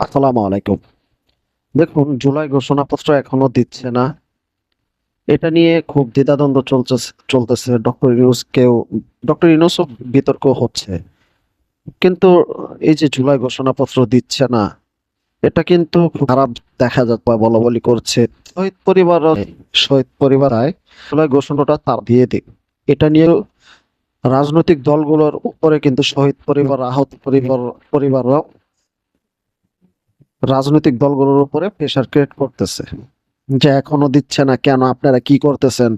আসসালামু আলাইকুম। দেখুন, জুলাই ঘোষণাপত্র এখনও দিচ্ছে না। এটা নিয়ে খুব দ্বিধাদ্বন্দ্ব চলতেছে চলতেছে। ডক্টর ইউনুসকেও, ডক্টর ইউনুসও বিতর্ক হচ্ছে। কিন্তু এই যে জুলাই ঘোষণাপত্র দিচ্ছে না, এটা কিন্তু খারাপ দেখা যাক বলা বলি করছে। শহীদ পরিবার শহীদ পরিবার জুলাই ঘোষণাটা তার দিয়ে দিক। এটা নিয়ে রাজনৈতিক দলগুলোর উপরে কিন্তু শহীদ পরিবার, আহত পরিবার, পরিবাররাও রাজনৈতিক দলগুলোর উপরে প্রেশার ক্রিয়েট করতেছে। যে এখনও দিচ্ছে না কেন, আপনারা কি করতেছেন?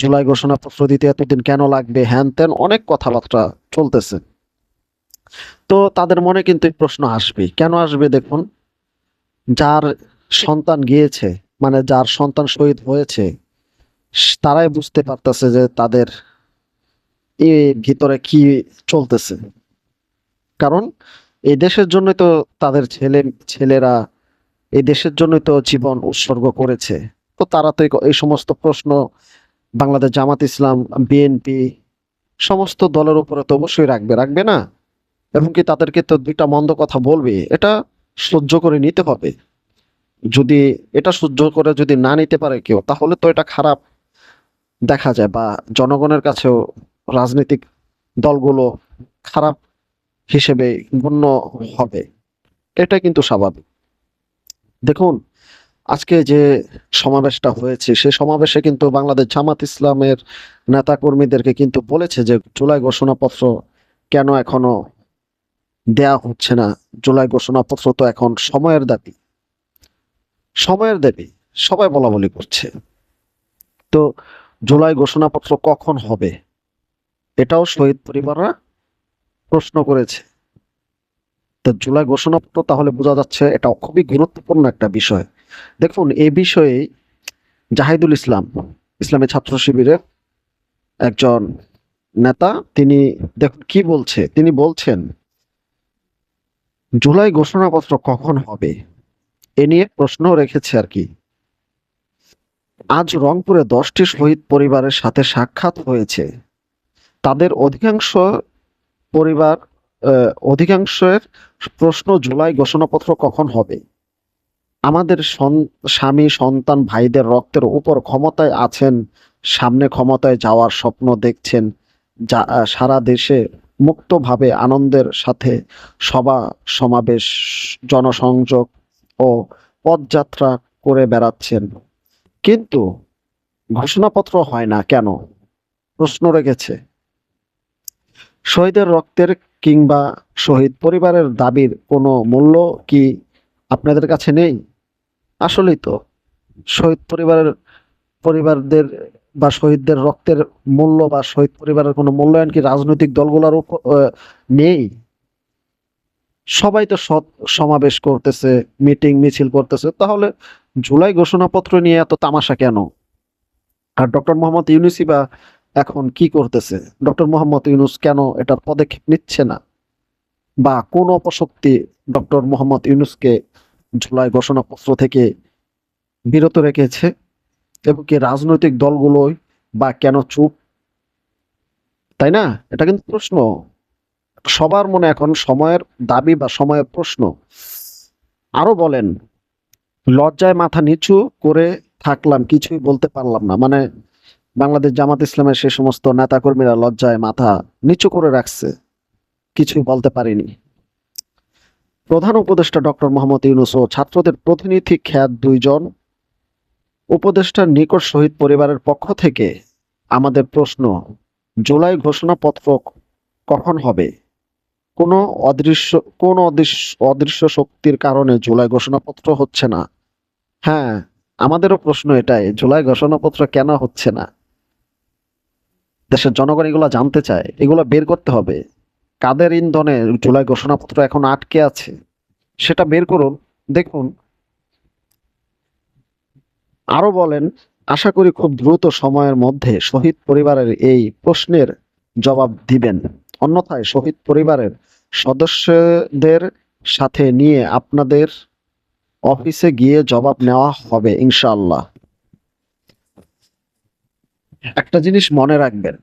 জুলাই ঘোষণাপত্র দিতে এতদিন কেন লাগবে? হ্যান ত্যান অনেক কথাবার্তা চলতেছে। তো তাদের মনে কিন্তু এই প্রশ্ন আসবে কেন আসবে দেখুন? যার সন্তান গিয়েছে মানে যার সন্তান শহীদ হয়েছে তারাই বুঝতে পারতেছে যে তাদের এই ভিতরে কি চলতেছে। কারণ এই দেশের জন্যই তো তাদের ছেলে, ছেলেরা এই দেশের জন্যই তো জীবন উৎসর্গ করেছে। তো তারা তো এই- সমস্ত প্রশ্ন, বাংলাদেশ জামাত ইসলাম, বিএনপি, সমস্ত দলের উপরে তো অবশ্যই রাখবে রাখবে না? এবং কি তাদেরকে তো দুইটা মন্দ কথা বলবে, এটা সহ্য করে নিতে হবে। যদি এটা সহ্য করে যদি না নিতে পারে কেউ, তাহলে তো এটা খারাপ দেখা যায় বা জনগণের কাছেও রাজনৈতিক দলগুলো খারাপ হিসেবে গণ্য হবে। এটা কিন্তু স্বাভাবিক। দেখুন, আজকে যে সমাবেশটা হয়েছে, সে সমাবেশে কিন্তু বাংলাদেশ জামাত ইসলামের নেতা কর্মীদেরকে কিন্তু বলেছে যে জুলাই ঘোষণাপত্র কেন এখনও দেয়া হচ্ছে না। জুলাই ঘোষণাপত্র তো এখন সময়ের দাবি। সময়ের দাবি। সবাই বলা বলি করছে। তো জুলাই ঘোষণাপত্র কখন হবে? এটাও শহীদ পরিবাররা প্রশ্ন করেছে। তো জুলাই ঘোষণাপত্র তাহলে বোঝা যাচ্ছে এটা খুবই গুরুত্বপূর্ণ একটা বিষয়। দেখুন, এ বিষয়ে জাহিদুল ইসলাম, ইসলামী ছাত্র শিবিরের একজন নেতা, তিনি দেখুন কি বলছে। তিনি বলছেন, জুলাই ঘোষণাপত্র কখন হবে? এ নিয়ে প্রশ্ন রেখেছে আর কি। আজ রংপুরে দশটি শহীদ পরিবারের সাথে সাক্ষাৎ হয়েছে। তাদের অধিকাংশ পরিবার অধিকাংশের প্রশ্ন জুলাই ঘোষণাপত্র কখন হবে? আমাদের স্বামী, সন্তান, ভাইদের রক্তের উপর ক্ষমতায় আছেন, সামনে ক্ষমতায় যাওয়ার স্বপ্ন দেখছেন, যা সারা দেশে মুক্তভাবে আনন্দের সাথে সভা, সমাবেশ, জনসংযোগ ও পদযাত্রা করে বেড়াচ্ছেন। কিন্তু ঘোষণাপত্র হয় না কেন? প্রশ্ন রেখেছে। শহীদের রক্তের কিংবা শহীদ পরিবারের দাবির কোনো মূল্য কি আপনাদের কাছে নেই? আসলেই তো, শহীদ পরিবারের, পরিবারদের বা শহীদদের রক্তের মূল্য বা শহীদ পরিবারের কোনো মূল্যায়ন কি রাজনৈতিক দলগুলোর নেই? সবাই তো সৎ সমাবেশ করতেছে, মিটিং, মিছিল করতেছে, তাহলে জুলাই ঘোষণাপত্র নিয়ে এত তামাশা কেন? আর ডক্টর মোহাম্মদ ইউনুসই বা এখন কি করতেছে? ডক্টর মোহাম্মদ ইউনুস কেন এটার পদক্ষেপ নিচ্ছে না? বা কোন অপশক্তি ডক্টর মোহাম্মদ ইউনুসকে জুলাই ঘোষণাপত্র থেকে বিরত রেখেছে? এবং কি রাজনৈতিক দলগুলোই বা কেন চুপ? তাই না? এটা কিন্তু প্রশ্ন। সবার মনে এখন সময়ের দাবি বা সময়ের প্রশ্ন। আরও বলেন, লজ্জায় মাথা নিচু করে থাকলাম, কিছুই বলতে পারলাম না। মানে বাংলাদেশ জামাত ইসলামের সে সমস্ত নেতাকর্মীরা লজ্জায় মাথা নিচু করে রাখছে। কিছুই বলতে পারিনি। প্রধান উপদেষ্টা ডক্টর মোহাম্মদ ইউনুস ও ছাত্রদের প্রতিনিধি খ্যাত দুইজন। উপদেষ্টার নিকট শহীদ পরিবারের পক্ষ থেকে আমাদের প্রশ্ন, জুলাই ঘোষণাপত্র কখন হবে? কোনো অদৃশ্য, কোন অদৃশ্য অদৃশ্য শক্তির কারণে জুলাই ঘোষণাপত্র হচ্ছে না? হ্যাঁ আমাদেরও প্রশ্ন এটাই, জুলাই ঘোষণাপত্র কেন হচ্ছে না? দেশের জনগণ এগুলো জানতে চায়, এগুলো বের করতে হবে। কাদের ইন্ধনে জুলাই ঘোষণাপত্র এখন আটকে আছে, সেটা বের করুন। দেখুন, আরও বলেন, আশা করি খুব দ্রুত সময়ের মধ্যে শহীদ পরিবারের এই প্রশ্নের জবাব দিবেন। অন্যথায় শহীদ পরিবারের সদস্যদের সাথে নিয়ে আপনাদের অফিসে গিয়ে জবাব নেওয়া হবে, ইনশাআল্লাহ। একটা জিনিস মনে রাখবেন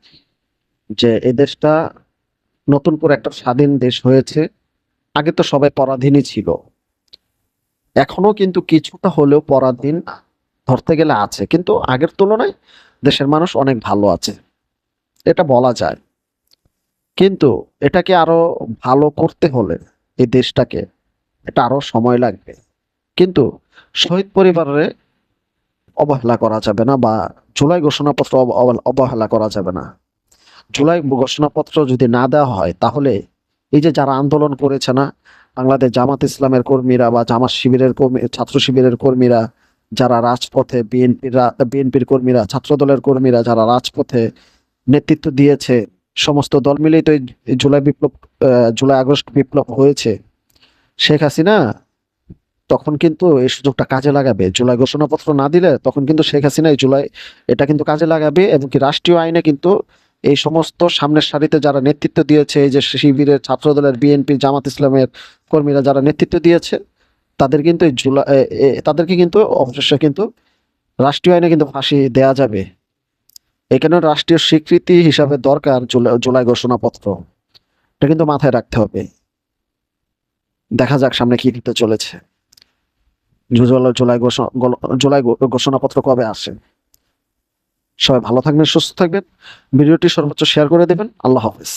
যে এ দেশটা নতুন করে একটা স্বাধীন দেশ হয়েছে। আগে তো সবাই পরাধীনই ছিল। এখনও কিন্তু কিছুটা হলেও পরাধীন ধরতে গেলে আছে। কিন্তু আগের তুলনায় দেশের মানুষ অনেক ভালো আছে। এটা বলা যায়। কিন্তু এটাকে আরও ভালো করতে হলে এই দেশটাকে এটা আরও সময় লাগবে। কিন্তু শহীদ পরিবারে অবহেলা করা যাবে না বা জুলাই ঘোষণাপত্র অব- অব- অবহেলা করা যাবে না। জুলাই ঘোষণাপত্র যদি না দেওয়া হয়, তাহলে এই যে যারা আন্দোলন করেছে না, বাংলাদেশ জামাত ইসলামের কর্মীরা বা জামাত শিবিরের কর্মী, ছাত্র শিবিরের কর্মীরা, যারা রাজপথে বিএনপির বিএনপির কর্মীরা, ছাত্রদলের কর্মীরা যারা রাজপথে নেতৃত্ব দিয়েছে, সমস্ত দল মিলেই তো জুলাই বিপ্লব জুলাই আগস্ট বিপ্লব হয়েছে। শেখ হাসিনা তখন কিন্তু এই সুযোগটা কাজে লাগাবে। জুলাই ঘোষণাপত্র না দিলে তখন কিন্তু শেখ হাসিনা এই জুলাই এটা কিন্তু কাজে লাগাবে এবং কি রাষ্ট্রীয় আইনে কিন্তু এই সমস্ত সামনের সারিতে যারা নেতৃত্ব দিয়েছে, এই যে শিবিরের ছাত্রদলের বিএনপি, জামাত ইসলামের কর্মীরা যারা নেতৃত্ব দিয়েছে, তাদের কিন্তু এই জুলাই তাদেরকে কিন্তু অবশেষে কিন্তু রাষ্ট্রীয় আইনে কিন্তু ফাঁসি দেয়া যাবে। এখানে রাষ্ট্রীয় স্বীকৃতি হিসাবে দরকার জুলাই ঘোষণাপত্র। এটা কিন্তু মাথায় রাখতে হবে। দেখা যাক সামনে কি হতে চলেছে। জুলাই ঘোষণা জুলাই ঘোষণাপত্র কবে আসে? সবাই ভালো থাকবেন, সুস্থ থাকবেন। ভিডিওটি সর্বোচ্চ শেয়ার করে দেবেন। আল্লাহ হাফেজ।